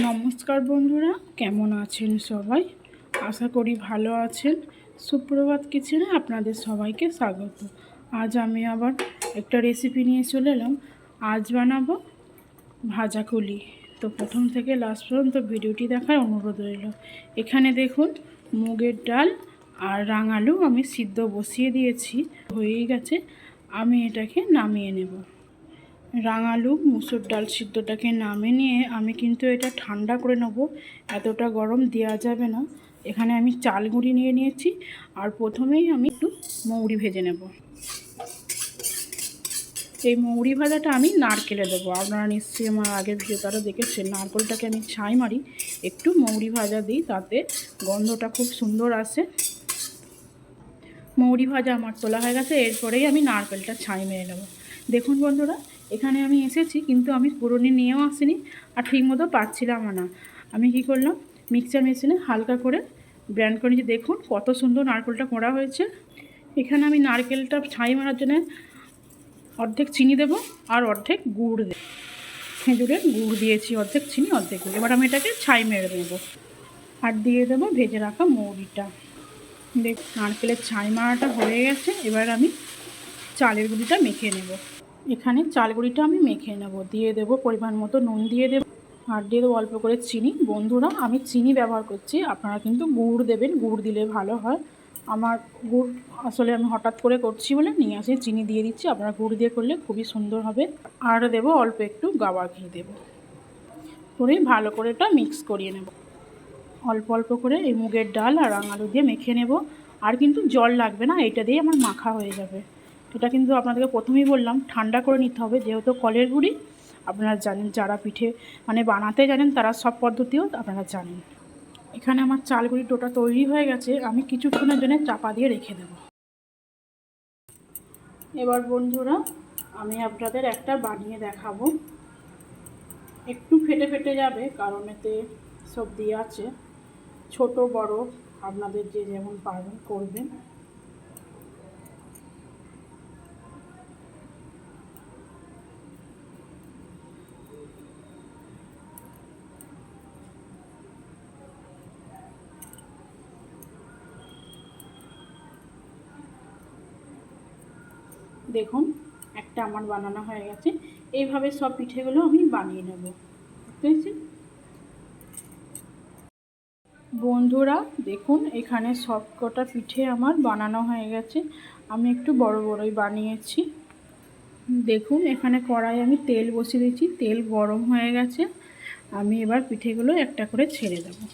নমস্কার বন্ধুরা, কেমন আছেন সবাই? আশা করি ভালো আছেন। সুপ্রভাত কিচেনে আপনাদের সবাইকে স্বাগত। আজ আমি আবার একটা রেসিপি নিয়ে চলে এলাম। আজ বানাবো ভাজা কলি। তো প্রথম থেকে লাস্ট পর্যন্ত ভিডিওটি দেখার অনুরোধ রইল। এখানে দেখুন, মুগের ডাল আর রাঙালু আমি সিদ্ধ বসিয়ে দিয়েছি। হয়েই গেছে, আমি এটাকে নামিয়ে নেব। রাঙালু মুসুর ডাল সিদ্ধটাকে নামে নিয়ে আমি কিন্তু এটা ঠান্ডা করে নেব। এতটা গরম দেওয়া যাবে না। এখানে আমি চাল গুঁড়ি নিয়ে নিয়েছি আর প্রথমেই আমি একটু মৌরি ভেজে নেব। এই মৌরি ভাজাটা আমি নারকেলে দেবো। আপনারা নিশ্চয়ই আমার আগের ভিডিওটা দেখেছেন, নারকেলটাকে আমি ছাই মারি, একটু মৌরি ভাজা দিই তাতে গন্ধটা খুব সুন্দর আসে। মৌরি ভাজা আমার তোলা হয়ে গেছে, এরপরেই আমি নারকেলটা ছাই মেরে নেব। দেখুন বন্ধুরা এখানে আমি এসেছি, কিন্তু আমি পুরনি নিয়েও আসিনি আর ঠিকমতো পাচ্ছিলাম না। আমি কি করলাম? মিক্সচার মেশিনে হালকা করে ব্র্যান্ড করে নিয়ে দেখুন কত সুন্দর নারকেলটা করা হয়েছে। এখানে আমি নারকেলটা ছাই মারার জন্য অর্ধেক চিনি দেবো আর অর্ধেক গুড় দেবো খেজুরের গুড় দিয়েছি, অর্ধেক চিনি, অর্ধেক গুড়। এবার আমি এটাকে ছাই মেরে দেবো। আর দিয়ে দেবো ভেজে রাখা মৌরিটা। দেখ, নারকেলের ছাই মারাটা হয়ে গেছে। এবার আমি চালের গুঁড়িটা মেখে নেব। এখানে চাল গুঁড়িটা আমি মেখে নেব। দিয়ে দেব পরিমাণ মতো নুন দিয়ে দেবো। আর দিয়ে দেবো অল্প করে চিনি। বন্ধুরা, আমি চিনি ব্যবহার করছি। আপনারা কিন্তু গুড় দেবেন। গুড় দিলে ভালো হয়। আমার গুড় আসলে আমি হঠাৎ করে করছি বলে নিয়ে আসি। চিনি দিয়ে দিচ্ছি। আপনারা গুড় দিয়ে করলে খুবই সুন্দর হবে। আর দেবো অল্প একটু গাওয়া ঘি দেবো। করে ভালো করে এটা মিক্স করিয়ে নেব। অল্প অল্প করে এই মুগের ডাল আর আঙালু দিয়ে মেখে নেব। আর কিন্তু জল লাগবে না। এটা দিয়ে আমার মাখা হয়ে যাবে। এটা কিন্তু আপনাদেরকে প্রথমেই বললাম, ঠান্ডা করে নিতে হবে। যেহেতু কলের গুঁড়ি, আপনারা জানেন যারা পিঠে মানে বানাতে জানেন তারা সব পদ্ধতিও আপনারা জানেন। এখানে আমার চালগুড়ি টোটা তৈরি হয়ে গেছে, আমি কিছুক্ষণের জন্য চাপা দিয়ে রেখে দেব। এবার বন্ধুরা, আমি আপনাদের একটা বানিয়ে দেখাবো। একটু ফেটে ফেটে যাবে, কারণ এতে সব দিয়ে আছে। ছোট, বড়, আপনাদের যে যেমন পারবেন করবেন। দেখুন, একটা আমার বানানো হয়ে গেছে। এইভাবে সব পিঠেগুলো আমি বানিয়ে নেব। বুঝতে বন্ধুরা, দেখুন, এখানে সব কটা পিঠে আমার বানানো হয়ে গেছে। আমি একটু বড় বড়ই বানিয়েছি। দেখুন, এখানে কড়াই আমি তেল বসিয়ে দিয়েছি। তেল গরম হয়ে গেছে। আমি এবার পিঠেগুলো একটা করে ছেড়ে দেবো।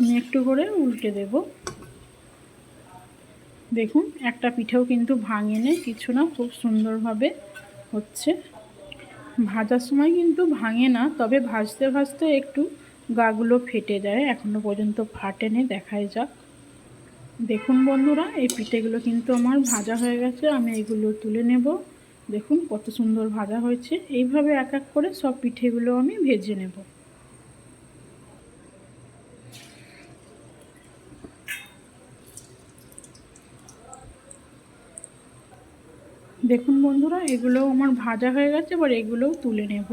আমি একটু করে উল্টে দেব। দেখুন, একটা পিঠেও কিন্তু ভাঙেনি, কিছু না, খুব সুন্দরভাবে হচ্ছে। ভাজার সময় কিন্তু ভাঙে না, তবে ভাজতে ভাজতে একটু গাগুলো ফেটে যায় এখনও পর্যন্ত ফাটেনি, দেখাই যাক। দেখুন বন্ধুরা, এই পিঠেগুলো কিন্তু আমার ভাজা হয়ে গেছে, আমি এগুলো তুলে নেব। দেখুন কত সুন্দর ভাজা হয়েছে, এইভাবে এক এক করে সব পিঠেগুলো আমি ভেজে নেব। দেখুন বন্ধুরা, এগুলোও আমার ভাজা হয়ে গেছে, এবার এগুলোও তুলে নেব।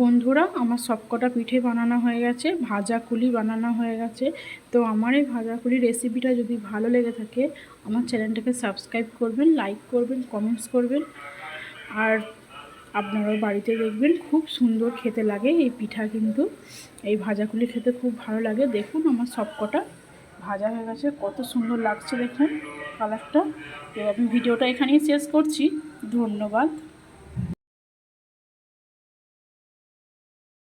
বন্ধুরা, আমার সবকটা পিঠে বানানো হয়ে গেছে, ভাজা কুলি বানানো হয়ে গেছে। তো আমার এই ভাজা কুলি রেসিপিটা যদি ভালো লেগে থাকে, আমার চ্যানেলটাকে সাবস্ক্রাইব করবেন, লাইক করবেন, কমেন্টস করবেন। আর আপনারাও বাড়িতে দেখবেন, খুব সুন্দর খেতে লাগে এই পিঠা কিন্তু। এই ভাজাগুলি খেতে খুব ভালো লাগে। দেখুন আমার সবকটা ভাজা হয়ে গেছে, কত সুন্দর লাগছে দেখুন। কালারটা তো আমি ভিডিওটা এখানেই শেষ করছি। ধন্যবাদ।